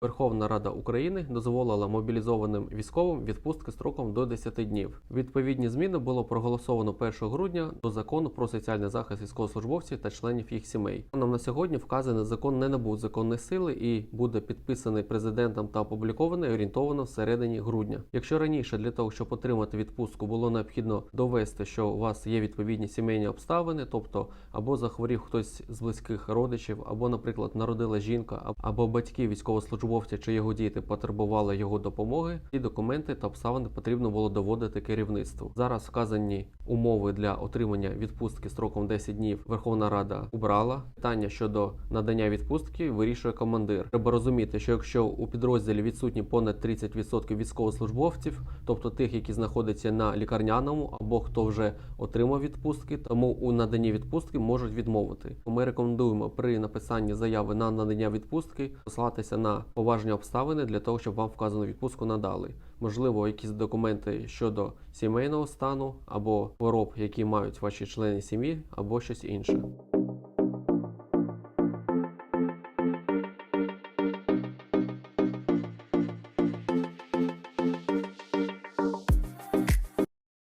Верховна Рада України дозволила мобілізованим військовим відпустки строком до 10 днів. Відповідні зміни було проголосовано 1 грудня до закону про соціальний захист військовослужбовців та членів їх сімей. Нам на сьогодні вказаний закон не набув законної сили і буде підписаний президентом та опублікований орієнтовано в середині грудня. Якщо раніше для того, щоб отримати відпустку, було необхідно довести, що у вас є відповідні сімейні обставини, тобто або захворів хтось з близьких родичів, або, наприклад, народила жінка, або батьки військовослужбовця чи його діти потребували його допомоги. Ці документи та обставини потрібно було доводити керівництву. Зараз вказані умови для отримання відпустки строком 10 днів Верховна Рада убрала. Питання щодо надання відпустки вирішує командир. Треба розуміти, що якщо у підрозділі відсутні понад 30% військовослужбовців, тобто тих, які знаходяться на лікарняному або хто вже отримав відпустки, тому у наданні відпустки можуть відмовити. Ми рекомендуємо при написанні заяви на надання відпустки послатися на поважні обставини для того, щоб вам вказану відпустку надали. Можливо, якісь документи щодо сімейного стану або хвороб, які мають ваші члени сім'ї, або щось інше.